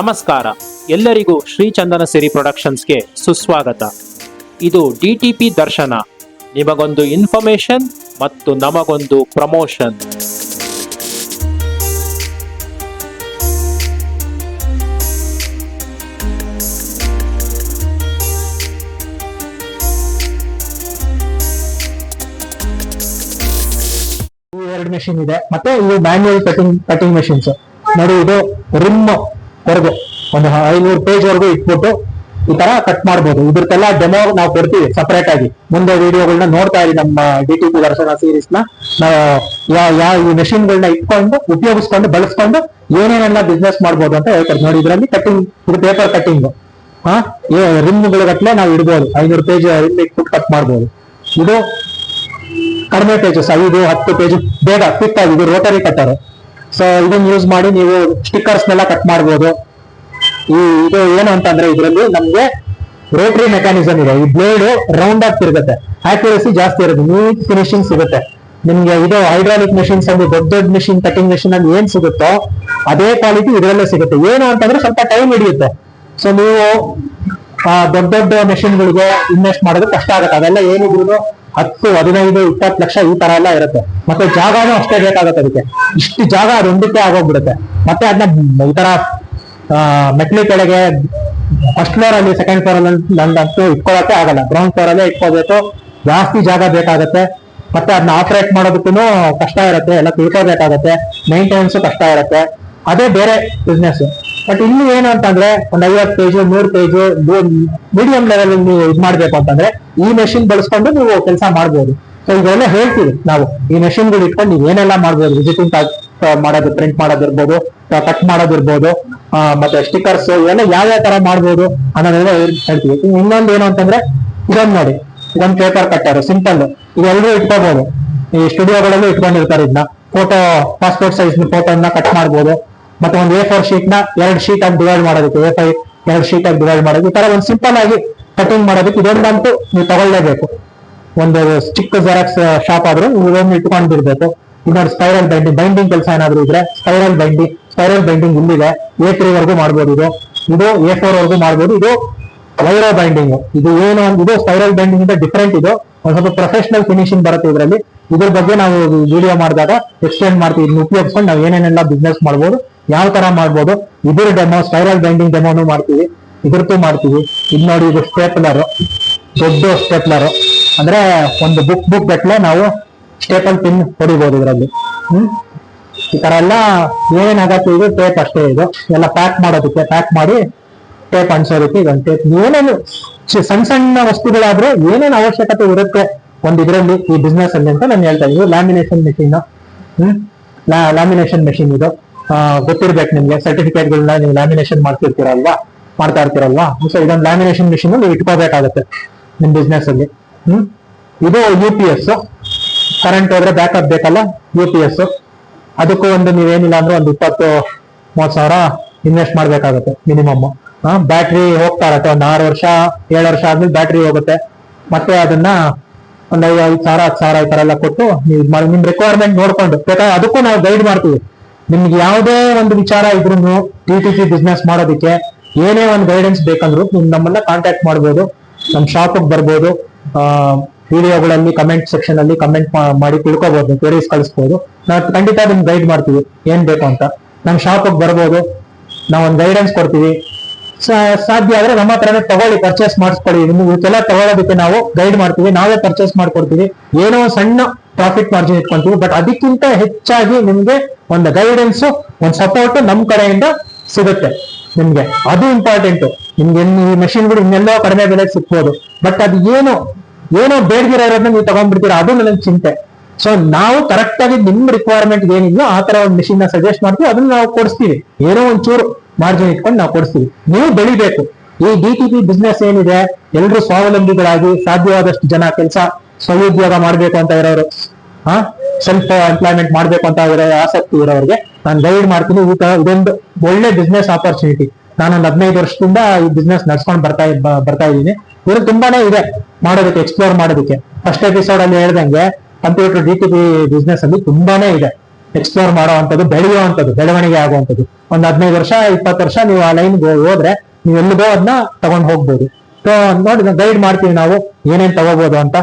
ನಮಸ್ಕಾರ. ಎಲ್ಲರಿಗೂ ಶ್ರೀ ಚಂದನ ಸಿರಿ ಪ್ರೊಡಕ್ಷನ್ಸ್ಗೆ ಸುಸ್ವಾಗತ. ಇದು ಡಿ ಟಿ ಪಿ ದರ್ಶನ. ನಿಮಗೊಂದು ಇನ್ಫಾರ್ಮೇಶನ್ ಮತ್ತು ನಮಗೊಂದು ಪ್ರಮೋಷನ್. ಎರಡು ಮೆಷಿನ್ ಇದೆ. ಮತ್ತೆ ಇದು ಮ್ಯಾನ್ಯಲ್ ಕಟಿಂಗ್ ಕಟಿಂಗ್ ಮೆಷಿನ್ಸ್ ನೋಡಿ, ಇದು ರಿಮ್ ವರೆಗೂ ಒಂದು ಐನೂರು ಪೇಜ್ ವರೆಗೂ ಇಟ್ಬಿಟ್ಟು ಈ ತರ ಕಟ್ ಮಾಡ್ಬೋದು. ಇದ್ರಕ್ಕೆಲ್ಲ ಡೆಮೋ ನಾವು ಕೊಡ್ತೀವಿ ಸಪರೇಟ್ ಆಗಿ. ಮುಂದೆ ವಿಡಿಯೋಗಳನ್ನ ನೋಡ್ತಾ ಇರಿ ನಮ್ಮ ಡಿ ಟಿ ಪಿ ದರ್ಶನ ಸೀರೀಸ್ನ. ಯಾವ ಈ machine ಗಳನ್ನ ಇಟ್ಕೊಂಡು ಉಪಯೋಗಿಸ್ಕೊಂಡು ಬಳಸ್ಕೊಂಡು ಏನೇನೆಲ್ಲ ಬಿಸ್ನೆಸ್ ಮಾಡ್ಬೋದು ಅಂತ ಹೇಳ್ತಾರೆ. ನೋಡಿ, ಇದರಲ್ಲಿ ಕಟಿಂಗ್ ಇದು ಪೇಪರ್ ಕಟಿಂಗ್ ಹಾ ರಿಂಗ್ ಗಟ್ಲೆ ನಾವು ಇಡ್ಬೋದು. ಐನೂರು ಪೇಜ್ ರಿಮ್ ಇಟ್ಬಿಟ್ಟು ಕಟ್ ಮಾಡ್ಬೋದು. ಇದು ಕಡಿಮೆ ಪೇಜಸ್ ಐದು, ಹತ್ತು ಪೇಜ್ ಬೇಗ ಕ್ವಿಕ್ ಆಗಿ, ಇದು ರೋಟರಿ ಕಟ್ಟರ್ ಸೊ ಇದನ್ನ ಯೂಸ್ ಮಾಡಿ ನೀವು ಸ್ಟಿಕ್ಕರ್ಸ್ ನೆಲ್ಲ ಕಟ್ ಮಾಡ್ಬೋದು. ಈ ಇದು ಏನು ಅಂತಂದ್ರೆ ಇದರಲ್ಲಿ ನಮ್ಗೆ ರೋಟರಿ ಮೆಕ್ಯಾನಿಸಮ್ ಇದೆ. ಈ ಬ್ಲೇಡ್ ರೌಂಡ್ ಆಗಿ ತಿರುಗುತ್ತೆ. ಆಕ್ಯುರಸಿ ಜಾಸ್ತಿ ಇರುತ್ತೆ. ನೀಟ್ ಫಿನಿಶಿಂಗ್ ಸಿಗುತ್ತೆ. ನಿಮ್ಗೆ ಇದು ಹೈಡ್ರಾಲಿಕ್ ಮೆಷಿನ್ಸ್ ಅಂದ್ರೆ ದೊಡ್ಡ ದೊಡ್ಡ ಮೆಷಿನ್ ಕಟಿಂಗ್ ಮೆಷಿನ್ ಅಲ್ಲಿ ಏನ್ ಸಿಗುತ್ತೋ ಅದೇ ಕ್ವಾಲಿಟಿ ಇದರಲ್ಲೇ ಸಿಗುತ್ತೆ. ಏನು ಅಂತಂದ್ರೆ ಸ್ವಲ್ಪ ಟೈಮ್ ಹಿಡಿಯುತ್ತೆ. ಸೊ ನೀವು ದೊಡ್ಡ ದೊಡ್ಡ machine ಗಳಿಗೆ ಇನ್ವೆಸ್ಟ್ ಮಾಡೋದು ಕಷ್ಟ ಆಗುತ್ತೆ. ಅದೆಲ್ಲ ಏನಿದ್ರು ಹತ್ತು, ಹದಿನೈದು, ಇಪ್ಪತ್ತು ಲಕ್ಷ ಈ ತರ ಎಲ್ಲ ಇರುತ್ತೆ. ಮತ್ತೆ ಜಾಗನೂ ಅಷ್ಟೇ ಬೇಕಾಗುತ್ತೆ ಅದಕ್ಕೆ. ಇಷ್ಟು ಜಾಗ ಅದೊಂದಕ್ಕೆ ಆಗೋಗ್ಬಿಡುತ್ತೆ. ಮತ್ತೆ ಅದನ್ನ ಈ ತರ ಮೆಟ್ಲಿ ಕೆಳಗೆ ಫಸ್ಟ್ ಫ್ಲೋರ್ ಅಲ್ಲಿ ಸೆಕೆಂಡ್ ಫ್ಲೋರ್ ಅಲ್ಲಿ ನಂದಂತೂ ಇಟ್ಕೊಳಕ್ಕೆ ಆಗಲ್ಲ. ಗ್ರೌಂಡ್ ಫ್ಲೋರ್ ಅಲ್ಲೇ ಇಟ್ಕೋಬೇಕು. ಜಾಸ್ತಿ ಜಾಗ ಬೇಕಾಗುತ್ತೆ. ಮತ್ತೆ ಅದನ್ನ ಆಪರೇಟ್ ಮಾಡೋದಕ್ಕೂ ಕಷ್ಟ ಇರುತ್ತೆ. ಎಲ್ಲ ತಿಳ್ಕೋಬೇಕಾಗತ್ತೆ. ಮೇಂಟೆನೆನ್ಸ್ ಕಷ್ಟ ಇರುತ್ತೆ. ಅದೇ ಬೇರೆ ಬಿಸ್ನೆಸ್ ಬಟ್ ಇಲ್ಲಿ ಏನು ಅಂತಂದ್ರೆ ಒಂದ್ ಐವತ್ತು ಪೇಜು ನೂರ್ ಪೇಜು ಮೀಡಿಯಂ ಲೆವೆಲ್ ನೀವು ಇದು ಮಾಡ್ಬೇಕು ಅಂತಂದ್ರೆ ಈ ಮೆಷಿನ್ ಬಳಸ್ಕೊಂಡು ನೀವು ಕೆಲಸ ಮಾಡ್ಬೋದು. ಸೊ ಇದೆಲ್ಲ ಹೇಳ್ತೀವಿ ನಾವು. ಈ ಮೆಷಿನ್ಗಳು ಇಟ್ಕೊಂಡು ನೀವು ಏನೆಲ್ಲ ಮಾಡ್ಬೋದು. ವಿಸಿಟಿಂಗ್ ಮಾಡೋದು ಪ್ರಿಂಟ್ ಮಾಡೋದಿರ್ಬೋದು ಕಟ್ ಮಾಡೋದಿರ್ಬೋದು. ಮತ್ತೆ ಸ್ಟಿಕರ್ಸ್ ಇವೆಲ್ಲ ಯಾವ ಯಾವ ತರ ಮಾಡ್ಬೋದು ಅನ್ನೋದೆಲ್ಲ ಹೇಳ್ತೀವಿ. ಇನ್ನೊಂದು ಏನು ಅಂತಂದ್ರೆ ಇದೊಂದು ನೋಡಿ. ಇದೊಂದು ಪೇಪರ್ ಕಟ್ಟರ್ ಸಿಂಪಲ್ ಇದೆಲ್ಲರೂ ಇಟ್ಕೋಬಹುದು ಈ ಸ್ಟುಡಿಯೋಗಳಲ್ಲೂ ಇಟ್ಕೊಂಡಿರ್ತಾರೆ ಇದನ್ನ ಫೋಟೋ ಪಾಸ್ಪೋರ್ಟ್ ಸೈಜ್ ಫೋಟೋನ ಕಟ್ ಮಾಡ್ಬೋದು. ಮತ್ತೆ ಒಂದು ಎ ಫೋರ್ ಶೀಟ್ನ ಎರಡು ಶೀಟ್ ಆಗಿ ಡಿವೈಡ್ ಮಾಡೋದಕ್ಕೆ ಎ ಫೈವ್ ಎರಡು ಶೀಟ್ ಆಗಿ ಡಿವೈಡ್ ಮಾಡೋದು ಈ ತರ ಒಂದು ಸಿಂಪಲ್ ಆಗಿ ಕಟಿಂಗ್ ಮಾಡೋದಕ್ಕೆ ಇದೊಂದಂತೂ ನೀವು ತಗೊಳ್ಳೇಬೇಕು. ಒಂದು ಚಿಕ್ಕ ಜೆರಾಕ್ಸ್ ಶಾಪ್ ಆದ್ರೂ ಇದೊಂದು ಇಟ್ಕೊಂಡಿರ್ಬೇಕು. ಇನ್ನೊಂದು ಸ್ಪೈರಲ್ ಬೈಂಡಿಂಗ್ ಬೈಂಡಿಂಗ್ ಕೆಲಸ ಏನಾದ್ರು ಇದ್ರೆ ಸ್ಪೈರಲ್ ಬೈಂಡಿಂಗ್ ಸ್ಪೈರಲ್ ಬೈಂಡಿಂಗ್ ಇಲ್ಲಿದೆ. ಎ ತ್ರೀ ವರೆಗೂ ಮಾಡ್ಬೋದು ಇದು. ಇದು ಎ ಫೋರ್ ವರೆಗೂ ಮಾಡ್ಬೋದು. ಇದು ವೈರೋ ಬೈಂಡಿಂಗ್ ಇದು ಏನು ಇದು ಸ್ಪೈರಲ್ ಬೈಂಡಿಂಗ್ ಇಂದ ಡಿಫರೆಂಟ್ ಇದು. ಒಂದ್ ಸ್ವಲ್ಪ ಪ್ರೊಫೆಷನಲ್ ಫಿನಿಶಿಂಗ್ ಬರುತ್ತೆ ಇದರಲ್ಲಿ. ಇದ್ರ ಬಗ್ಗೆ ನಾವು ವಿಡಿಯೋ ಮಾಡಿದಾಗ ಎಕ್ಸ್ಪ್ಲೇನ್ ಮಾಡ್ತೀವಿ. ಇದನ್ನ ಉಪಯೋಗಿಸ್ಕೊಂಡು ನಾವು ಏನೇನೆಲ್ಲ ಬಿಸ್ನೆಸ್ ಮಾಡ್ಬೋದು, ಯಾವ ತರ ಮಾಡ್ಬೋದು. ಇದ್ರ ಡೆಮೋ ಸ್ಪೈರಲ್ ಬೈಂಡಿಂಗ್ ಡೆಮೋನು ಮಾಡ್ತೀವಿ. ಇದ್ರದ್ದು ಮಾಡ್ತೀವಿ. ಇದು ನೋಡಿ ಇದು ಸ್ಟೇಪ್ಲರ್ ದೊಡ್ಡ ಸ್ಟೇಪ್ಲರ್ ಅಂದ್ರೆ ಒಂದು ಬುಕ್ ಬುಕ್ ಗಟ್ಲೆ ನಾವು ಸ್ಟೇಪಲ್ ಪಿನ್ ಹೊಡಿಬಹುದು ಇದರಲ್ಲಿ. ಹ್ಮ್? ಈ ತರ ಎಲ್ಲ ಏನಾಗತ್ತೆ ಇದು ಟೇಪ್ ಅಷ್ಟೇ ಇದು. ಎಲ್ಲ ಪ್ಯಾಕ್ ಮಾಡೋದಕ್ಕೆ ಪ್ಯಾಕ್ ಮಾಡಿ ಟೇಪ್ ಅನ್ಸೋದಕ್ಕೆ ಒಂದು ಟೇಪ್ ಏನೇನು ಸಣ್ಣ ಸಣ್ಣ ವಸ್ತುಗಳಾದ್ರೆ ಏನೇನು ಅವಶ್ಯಕತೆ ಇರುತ್ತೆ ಒಂದು ಇದರಲ್ಲಿ ಈ ಬಿಸ್ನೆಸ್ ಅಲ್ಲಿ ಅಂತ ನಾನು ಹೇಳ್ತಾ ಇದ್ದೀನಿ. Lamination machine hmm? Lamination machine ಇದು. ಗೊತ್ತಿರ್ಬೇಕು ನಿಮ್ಗೆ. ಸರ್ಟಿಫಿಕೇಟ್ಗಳನ್ನ ನೀವು ಲ್ಯಾಮಿನೇಷನ್ ಮಾಡ್ತಿರ್ತೀರಲ್ವಾ? ಮಾಡ್ತಾ ಇರ್ತೀರಲ್ವಾ? ಸೊ ಇದೊಂದು ಲ್ಯಾಮಿನೇಷನ್ ಮೆಷಿನ್ ನೀವು ಇಟ್ಕೋಬೇಕಾಗತ್ತೆ ನಿಮ್ ಬಿಸ್ನೆಸ್ ಅಲ್ಲಿ. ಹ್ಮ್? ಇದು ಯು ಪಿ ಎಸ್ ಕರೆಂಟ್ ಹೋದ್ರೆ ಬ್ಯಾಕಪ್ ಬೇಕಲ್ಲ? ಯು ಪಿ ಎಸ್ ಅದಕ್ಕೂ ಒಂದು ನೀವೇನಿಲ್ಲ ಅಂದ್ರೆ ಒಂದು ಇಪ್ಪತ್ತು, ಮೂವತ್ತು ಸಾವಿರ ಇನ್ವೆಸ್ಟ್ ಮಾಡ್ಬೇಕಾಗತ್ತೆ ಮಿನಿಮಮ್ ಬ್ಯಾಟ್ರಿ ಹೋಗ್ತಾ ಇರತ್ತೆ. ಒಂದು ಆರು ವರ್ಷ, ಏಳು ವರ್ಷ ಆದ್ಮೇಲೆ ಬ್ಯಾಟ್ರಿ ಹೋಗುತ್ತೆ. ಮತ್ತೆ ಅದನ್ನ ಒಂದು ಐದು ಸಾವಿರ, ಹತ್ತು ಸಾವಿರ ಈ ತರ ಎಲ್ಲ ಕೊಟ್ಟು ನೀವು ನಿಮ್ ರಿಕ್ವೈರ್ಮೆಂಟ್ ನೋಡ್ಕೊಂಡು ಬೇಕಾದ್ರೆ ಅದಕ್ಕೂ ನಾವು ಗೈಡ್ ಮಾಡ್ತೀವಿ. ನಿಮ್ಗೆ ಯಾವುದೇ ಒಂದು ವಿಚಾರ ಇದ್ರು ಟಿ ಟಿ ಸಿ ಬಿಸ್ನೆಸ್ ಮಾಡೋದಕ್ಕೆ ಏನೇ ಒಂದು ಗೈಡೆನ್ಸ್ ಬೇಕಂದ್ರು ನೀವು ನಮ್ಮನ್ನ ಕಾಂಟ್ಯಾಕ್ಟ್ ಮಾಡ್ಬೋದು. ನಮ್ಮ ಶಾಪಿಗೆ ಬರ್ಬೋದು. ವಿಡಿಯೋಗಳಲ್ಲಿ ಕಮೆಂಟ್ ಸೆಕ್ಷನ್ ಅಲ್ಲಿ ಕಮೆಂಟ್ ಮಾಡಿ ತಿಳ್ಕೊಬಹುದು ಕ್ವೆರೀಸ್ ಕಳಿಸ್ಬೋದು. ನಾವು ಖಂಡಿತ ನಿಮ್ಗೆ ಗೈಡ್ ಮಾಡ್ತೀವಿ. ಏನ್ ಬೇಕು ಅಂತ. ನಮ್ಮ ಶಾಪಿಗೆ ಬರ್ಬೋದು. ನಾವು ಒಂದು ಗೈಡೆನ್ಸ್ ಕೊಡ್ತೀವಿ. ಸಾಧ್ಯ ಆದ್ರೆ ನಮ್ಮ ಹತ್ರನೇ ತಗೊಳ್ಳಿ ಪರ್ಚೇಸ್ ಮಾಡಿಸ್ಕೊಳ್ಳಿ. ನಿಮ್ಗೆ ಇವೆಲ್ಲ ತಗೊಳ್ಳೋದಕ್ಕೆ ನಾವು ಗೈಡ್ ಮಾಡ್ತೀವಿ. ನಾವೇ ಪರ್ಚೇಸ್ ಮಾಡ್ಕೊಡ್ತೀವಿ. ಏನೋ ಸಣ್ಣ ಪ್ರಾಫಿಟ್ ಮಾರ್ಜಿನ್ ಇಟ್ಕೊಂತೀವಿ. ಬಟ್ ಅದಕ್ಕಿಂತ ಹೆಚ್ಚಾಗಿ ನಿಮ್ಗೆ ಒಂದು ಗೈಡೆನ್ಸ್ ಒಂದು ಸಪೋರ್ಟ್ ನಮ್ ಕಡೆಯಿಂದ ಸಿಗುತ್ತೆ ನಿಮ್ಗೆ. ಅದು ಇಂಪಾರ್ಟೆಂಟ್ ನಿಮ್ಗೆ ಈ ಮೆಷಿನ್ಗಳು ಇನ್ನೆಲ್ಲೋ ಕಡಿಮೆ ಬೆಲೆಗೆ ಸಿಗ್ಬೋದು. ಬಟ್ ಅದು ಏನು ಏನೋ ಬೇಡದಿರ ಇರೋದನ್ನ ನೀವು ತಗೊಂಡ್ಬಿಡ್ತೀರಾ? ಅದು ನನಗೆ ಚಿಂತೆ. ಸೊ ನಾವು ಕರೆಕ್ಟ್ ಆಗಿ ನಿಮ್ ರಿಕ್ವೈರ್ಮೆಂಟ್ ಏನಿದೆಯೋ ಆ ತರ ಒಂದು ಮಿಷಿನ್ನ ಸಜೆಸ್ಟ್ ಮಾಡ್ತೀವಿ. ಅದನ್ನ ನಾವು ಕೊಡಿಸ್ತೀವಿ. ಏನೋ ಒಂಚೂರು ಮಾರ್ಜಿನ್ ಇಟ್ಕೊಂಡು ನಾವು ಕೊಡಿಸ್ತೀವಿ. ನೀವು ಬೆಳಿಬೇಕು. ಈ ಡಿ ಟಿ ಪಿ ಬಿಸ್ನೆಸ್ ಏನಿದೆ, ಎಲ್ರು ಸ್ವಾವಲಂಬಿಗಳಾಗಿ ಸಾಧ್ಯವಾದಷ್ಟು ಜನ ಕೆಲಸ ಸ್ವಉದ್ಯೋಗ ಮಾಡ್ಬೇಕು ಅಂತ ಇರೋರು ಹಾ ಸೆಲ್ಫ್ ಎಂಪ್ಲಾಯ್ಮೆಂಟ್ ಮಾಡ್ಬೇಕು ಅಂತ ಇರೋ ಆಸಕ್ತಿ ಇರೋರಿಗೆ ನಾನು ಗೈಡ್ ಮಾಡ್ತೀನಿ. ತರ ಇದೊಂದು ಒಳ್ಳೆ ಬಿಸ್ನೆಸ್ ಆಪರ್ಚುನಿಟಿ ನಾನೊಂದು ಹದಿನೈದು ವರ್ಷದಿಂದ ಈ ಬಿಸ್ನೆಸ್ ನಡ್ಸ್ಕೊಂಡು ಬರ್ತಾ ಬರ್ತಾ ಇದ್ದೀನಿ. ಇದ್ರಲ್ಲಿ ತುಂಬಾನೇ ಇದೆ ಮಾಡೋದಕ್ಕೆ ಎಕ್ಸ್ಪ್ಲೋರ್ ಮಾಡೋದಕ್ಕೆ. ಫಸ್ಟ್ ಎಪಿಸೋಡ್ ಅಲ್ಲಿ ಹೇಳ್ದಂಗೆ computer D T P business ಅಲ್ಲಿ ತುಂಬಾನೇ ಇದೆ. ಎಕ್ಸ್ಪ್ಲೋರ್ ಮಾಡುವಂಥದ್ದು ಬೆಳೆಯುವಂಥದ್ದು ಬೆಳವಣಿಗೆ ಆಗುವಂಥದ್ದು ಒಂದು ಹದಿನೈದು ವರ್ಷ, ಇಪ್ಪತ್ತು ವರ್ಷ ನೀವು ಆ ಲೈನ್ ಹೋದ್ರೆ ನೀವು ಎಲ್ಲಿಗೋ ಅದನ್ನ ತಗೊಂಡ್ ಹೋಗ್ಬೋದು. ಸೊ ನೋಡಿ ಗೈಡ್ ಮಾಡ್ತೀವಿ ನಾವು, ಏನೇನ್ ತಗೋಬಹುದು ಅಂತ.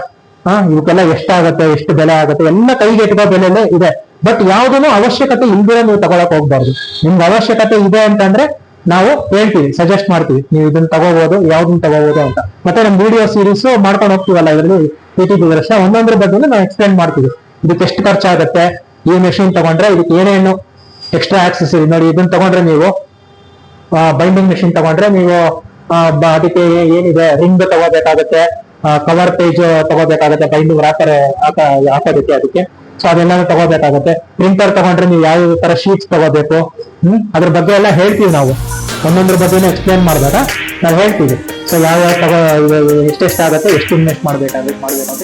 ಹಾ, ಇವಕ್ಕೆಲ್ಲ ಎಷ್ಟಾಗತ್ತೆ, ಎಷ್ಟು ಬೆಲೆ ಆಗುತ್ತೆ, ಎಲ್ಲ ಕೈಗೆ ಇಟ್ಕೋ ಬೆಲೆಲ್ಲೇ ಇದೆ. ಬಟ್ ಯಾವ್ದನ್ನು ಅವಶ್ಯಕತೆ ಇಲ್ದಿರ ನೀವು ತಗೊಳಕ್ ಹೋಗ್ಬಾರ್ದು. ನಿಮ್ಗೆ ಅವಶ್ಯಕತೆ ಇದೆ ಅಂತಂದ್ರೆ ನಾವು ಹೇಳ್ತೀವಿ ಸಜೆಸ್ಟ್ ಮಾಡ್ತೀವಿ. ನೀವು ಇದನ್ನ ತಗೋಬಹುದು ಯಾವ್ದನ್ನ ತಗೋಬಹುದು ಅಂತ. ಮತ್ತೆ ನಮ್ಮ ವಿಡಿಯೋ ಸೀರೀಸ್ ಮಾಡ್ಕೊಂಡು ಹೋಗ್ತೀವಲ್ಲ ಇದರಲ್ಲಿ ಯೂಟ್ಯೂಬ್ ದೃಶ್ಯ ಒಂದೊಂದ್ರ ಬಗ್ಗೆ ನಾವು ಎಕ್ಸ್ಪ್ಲೇನ್ ಮಾಡ್ತೀವಿ. ಇದಕ್ಕೆ ಎಷ್ಟು ಖರ್ಚಾಗುತ್ತೆ, ಈ ಮೆಷಿನ್ ತಗೊಂಡ್ರೆ ಇದಕ್ಕೆ ಏನೇನು ಎಕ್ಸ್ಟ್ರಾ ಆಕ್ಸೆಸರಿ ನೋಡಿ, ಇದನ್ನ ತಗೊಂಡ್ರೆ ನೀವು ಬೈಂಡಿಂಗ್ ಮೆಷಿನ್ ತಗೊಂಡ್ರೆ ನೀವು ಅದಕ್ಕೆ ಏನಿದೆ ರಿಂಗ್ ತಗೋಬೇಕಾಗತ್ತೆ ಕವರ್ ಪೇಜ್ ತಗೋಬೇಕಾಗತ್ತೆ ಬೈಂಡಿಂಗ್ ಹಾಕೋದಕ್ಕೆ ಅದಕ್ಕೆ. ಸೊ ಅದೆಲ್ಲಾನು ತಗೋಬೇಕಾಗುತ್ತೆ. ಪ್ರಿಂಟರ್ ತಗೊಂಡ್ರೆ ನೀವು ಯಾವ ತರ ಶೀಟ್ಸ್ ತಗೋಬೇಕು? ಹ್ಮ್? ಅದ್ರ ಬಗ್ಗೆ ಎಲ್ಲ ಹೇಳ್ತೀವಿ ನಾವು. ಒಂದೊಂದ್ರ ಬಗ್ಗೆ ಎಕ್ಸ್ಪ್ಲೇನ್ ಮಾಡಿದಾಗ ನಾವು ಹೇಳ್ತೀವಿ. ಸೊ ಯಾವ ಯಾವ ತಗೋ ಎಷ್ಟೆಷ್ಟಾಗತ್ತೆ, ಎಷ್ಟು ಇನ್ವೆಸ್ಟ್ ಮಾಡ್ಬೇಕಾಗುತ್ತೆ ಮಾಡ್ಬೇಕು ಅಂತ